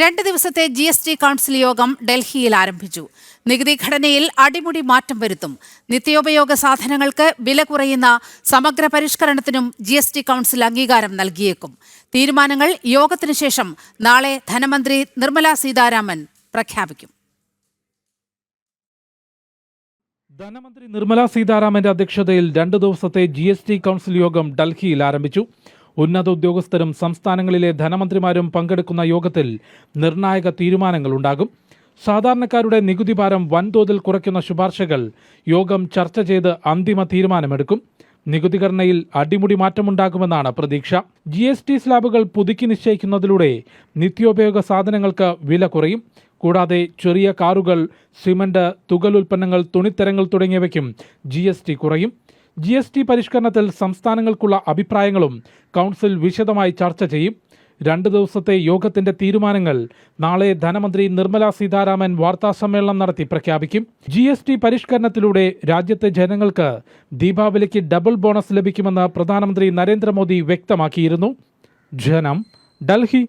രണ്ട് ദിവസത്തെ G S T council യോഗം ഡൽഹിയിൽ ആരംഭിച്ചു. നികുതി ഘടനയിൽ അടിമുടി മാറ്റം വരുത്തും. നിത്യോപയോഗ സാധനങ്ങൾക്ക് വില കുറയുന്ന സമഗ്ര പരിഷ്കരണത്തിനും ജി എസ് ടി കൗൺസിൽ അംഗീകാരം നൽകിയേക്കും. തീരുമാനങ്ങൾ യോഗത്തിനു ശേഷം നാളെ ധനമന്ത്രി നിർമ്മല സീതാരാമൻ പ്രഖ്യാപിക്കും. ധനമന്ത്രി നിർമ്മല സീതാരാമന്റെ അധ്യക്ഷതയിൽ രണ്ട് ദിവസത്തെ ജി എസ് ടി കൗൺസിൽ യോഗം ഡൽഹിയിൽ ആരംഭിച്ചു. ഉന്നത ഉദ്യോഗസ്ഥരും സംസ്ഥാനങ്ങളിലെ ധനമന്ത്രിമാരും പങ്കെടുക്കുന്ന യോഗത്തിൽ നിർണായക തീരുമാനങ്ങളുണ്ടാകും. സാധാരണക്കാരുടെ നികുതി ഭാരം വൻതോതിൽ കുറയ്ക്കുന്ന ശുപാർശകൾ യോഗം ചർച്ച ചെയ്ത് അന്തിമ തീരുമാനമെടുക്കും. നികുതികരണയിൽ അടിമുടി മാറ്റമുണ്ടാകുമെന്നാണ് പ്രതീക്ഷ. ജി എസ് ടി സ്ലാബുകൾ പുതുക്കി നിശ്ചയിക്കുന്നതിലൂടെ നിത്യോപയോഗ സാധനങ്ങൾക്ക് വില കുറയും. കൂടാതെ ചെറിയ കാറുകൾ സിമന്റ് തുകൽ ഉൽപ്പന്നങ്ങൾ തുണിത്തരങ്ങൾ തുടങ്ങിയവയ്ക്കും ജി കുറയും. ജി എസ് ടി പരിഷ്കരണത്തിൽ സംസ്ഥാനങ്ങൾക്കുള്ള അഭിപ്രായങ്ങളും കൗൺസിൽ വിശദമായി ചർച്ച ചെയ്യും. രണ്ട് ദിവസത്തെ യോഗത്തിന്റെ തീരുമാനങ്ങൾ നാളെ ധനമന്ത്രി നിർമ്മല സീതാരാമൻ വാർത്താസമ്മേളനം നടത്തി പ്രഖ്യാപിക്കും. ജി എസ് ടി പരിഷ്കരണത്തിലൂടെ രാജ്യത്തെ ജനങ്ങൾക്ക് ദീപാവലിക്ക് ഡബിൾ ബോണസ് ലഭിക്കുമെന്ന് പ്രധാനമന്ത്രി നരേന്ദ്രമോദി വ്യക്തമാക്കിയിരുന്നു. ജനം ഡൽഹി